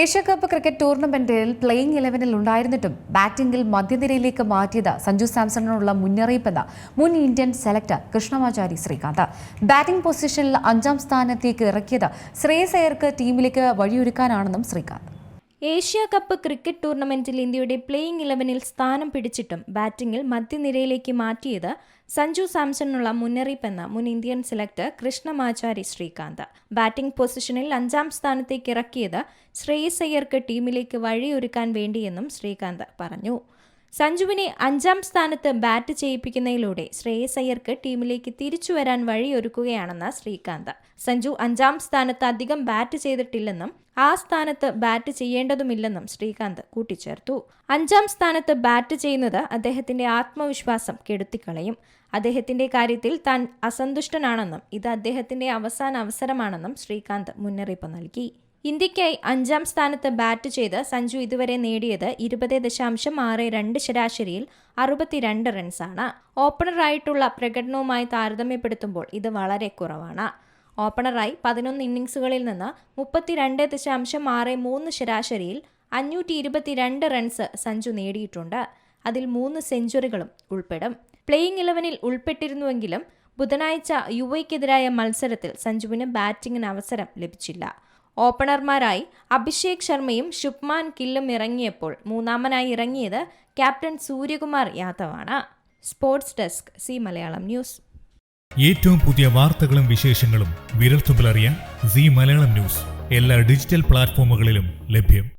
Asia cup cricket ടൂർണമെന്റിൽ playing ഇലവനിൽ ഉണ്ടായിരുന്നിട്ടും ബാറ്റിംഗിൽ മധ്യനിരയിലേക്ക് മാറ്റിയത് സഞ്ജു സാംസണിനുള്ള മുന്നറിയിപ്പെന്ന് മുൻ Indian selector Krishnamachari Srikanth. Batting പൊസിഷനിൽ അഞ്ചാം സ്ഥാനത്തേക്ക് ഇറക്കിയത് ശ്രേയസ് ടീമിലേക്ക് വഴിയൊരുക്കാനാണെന്നും ശ്രീകാന്ത്. ഏഷ്യ കപ്പ് ക്രിക്കറ്റ് ടൂർണമെന്റിൽ ഇന്ത്യയുടെ പ്ലേയിങ് ഇലവനിൽ സ്ഥാനം പിടിച്ചിട്ടും ബാറ്റിംഗിൽ മധ്യനിരയിലേക്ക് മാറ്റിയത് സഞ്ജു സാംസണിനുള്ള മുന്നറിയിപ്പെന്ന് മുൻ Indian selector Krishnamachari Srikanth. Batting പൊസിഷനിൽ അഞ്ചാം സ്ഥാനത്തേക്ക് ഇറക്കിയത് ശ്രേയസ് അയ്യർക്ക് ടീമിലേക്ക് വഴിയൊരുക്കാൻ വേണ്ടിയെന്നും ശ്രീകാന്ത് പറഞ്ഞു. സഞ്ജുവിനെ അഞ്ചാം സ്ഥാനത്ത് ബാറ്റ് ചെയ്യിപ്പിക്കുന്നതിലൂടെ ശ്രേയസ് അയ്യർക്ക് ടീമിലേക്ക് തിരിച്ചു വരാൻ വഴിയൊരുക്കുകയാണെന്ന് ശ്രീകാന്ത്. സഞ്ജു അഞ്ചാം സ്ഥാനത്ത് അധികം ബാറ്റ് ചെയ്തിട്ടില്ലെന്നും ആ സ്ഥാനത്ത് ബാറ്റ് ചെയ്യേണ്ടതുമില്ലെന്നും ശ്രീകാന്ത് കൂട്ടിച്ചേർത്തു. അഞ്ചാം സ്ഥാനത്ത് ബാറ്റ് ചെയ്യുന്നത് അദ്ദേഹത്തിന്റെ ആത്മവിശ്വാസം കെടുത്തിക്കളയും. അദ്ദേഹത്തിന്റെ കാര്യത്തിൽ താൻ അസന്തുഷ്ടനാണെന്നും ഇത് അദ്ദേഹത്തിന്റെ അവസാന അവസരമാണെന്നും ശ്രീകാന്ത് മുന്നറിയിപ്പ് നൽകി. ഇന്ത്യയ്ക്കായി അഞ്ചാം സ്ഥാനത്ത് ബാറ്റ് ചെയ്ത് സഞ്ജു ഇതുവരെ നേടിയത് ഇരുപത് ദശാംശം ആറ് രണ്ട് ശരാശരിയിൽ അറുപത്തിരണ്ട് റൺസാണ്. ഓപ്പണറായിട്ടുള്ള പ്രകടനവുമായി താരതമ്യപ്പെടുത്തുമ്പോൾ ഇത് വളരെ കുറവാണ്. ഓപ്പണറായി പതിനൊന്ന് ഇന്നിംഗ്സുകളിൽ നിന്ന് മുപ്പത്തിരണ്ട് ദശാംശം ആറ് മൂന്ന് ശരാശരിയിൽ അഞ്ഞൂറ്റി ഇരുപത്തിരണ്ട് റൺസ് സഞ്ജു നേടിയിട്ടുണ്ട്. അതിൽ മൂന്ന് സെഞ്ചുറികളും ഉൾപ്പെടും. പ്ലേയിങ് ഇലവനിൽ ഉൾപ്പെട്ടിരുന്നുവെങ്കിലും ബുധനാഴ്ച യുവയ്ക്കെതിരായ മത്സരത്തിൽ സഞ്ജുവിന് ബാറ്റിംഗിന് അവസരം ലഭിച്ചില്ല. ഓപ്പണർമാരായി അഭിഷേക് ശർമ്മയും ശുഭ്മാൻ കില്ലും ഇറങ്ങിയപ്പോൾ മൂന്നാമനായി ഇറങ്ങിയത് captain Suryakumar യാദവാണ്. Sports desk Zee Malayalam news. ഏറ്റവും പുതിയ വാർത്തകളും വിശേഷങ്ങളും വിരൽത്തുമ്പിലറിയാൻ സി മലയാളം ന്യൂസ്. എല്ലാ ഡിജിറ്റൽ പ്ലാറ്റ്ഫോമുകളിലും ലഭ്യം.